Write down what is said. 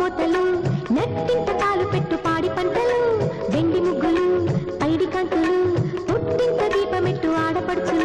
మూతలు నెట్టింట తాలు పెట్టు పాడి పంటలు వెండి ముగ్గులు పైడి కంతులు పుట్టింత దీపమెట్టు ఆడపడుచు